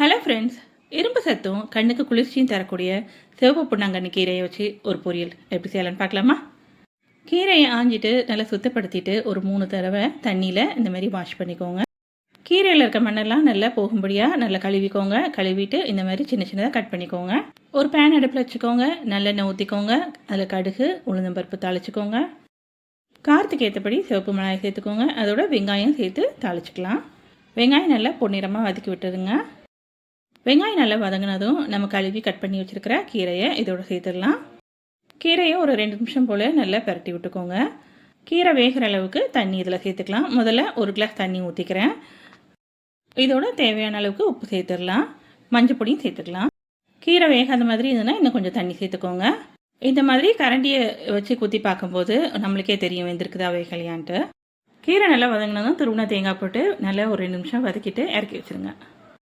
Hello friends இரும்பு சத்தும் கண்ணுக்கு குளிர்ச்சியும் தரக்கூடிய சிவப்பு புண்ணாங்கண்ணி கீரையை வச்சு ஒரு பொரியல். எப்படி செய்யலாம்னு பார்க்கலாமா? கீரையை ஆஞ்சிட்டு நல்லா சுத்தப்படுத்திட்டு ஒரு மூணு தடவை தண்ணியில் இந்த மாதிரி வாஷ் பண்ணிக்கோங்க. கீரையில் இருக்க மண்ணெல்லாம் நல்லா போகும்படியாக நல்லா கழுவிக்கோங்க. கழுவிட்டு இந்த மாதிரி சின்ன சின்னதாக கட் பண்ணிக்கோங்க. ஒரு பேன் அடுப்பில் வச்சுக்கோங்க. நல்லெண்ணெய் ஊற்றிக்கோங்க அதில் கடுகு உளுந்தம்பருப்பு தாளிச்சுக்கோங்க. காரத்துக்கு ஏற்றபடி சிவப்பு மிளகாய் சேர்த்துக்கோங்க. அதோட வெங்காயம் சேர்த்து தாளிச்சுக்கலாம். வெங்காயம் நல்லா பொன்னிறமாக வதக்கி விட்டுருங்க வெங்காயம் நல்லா வதங்கினதும் நம்ம கழுவி கட் பண்ணி வச்சுருக்கிற கீரையை இதோட சேர்த்துடலாம். கீரையை ஒரு ரெண்டு நிமிஷம் போல் நல்லா பரட்டி விட்டுக்கோங்க. கீரை வேகிற அளவுக்கு தண்ணி இதில் சேர்த்துக்கலாம். முதல்ல ஒரு கிளாஸ் தண்ணி ஊற்றிக்கிறேன் இதோட தேவையான அளவுக்கு உப்பு சேர்த்துடலாம். மஞ்சள் பொடியும் சேர்த்துக்கலாம். கீரை வேகாத மாதிரி இருந்ததுன்னா இன்னும் கொஞ்சம் தண்ணி சேர்த்துக்கோங்க. இந்த மாதிரி கரண்டியை வச்சு குத்தி பார்க்கும்போது நம்மளுக்கே தெரியும் வெந்திருக்குதா வேகலையான்ட்டு. கீரை நல்லா வதங்கினதும் துருவின தேங்காய் போட்டு நல்லா ஒரு ரெண்டு நிமிஷம் வதக்கிட்டு இறக்கி வச்சுருங்க.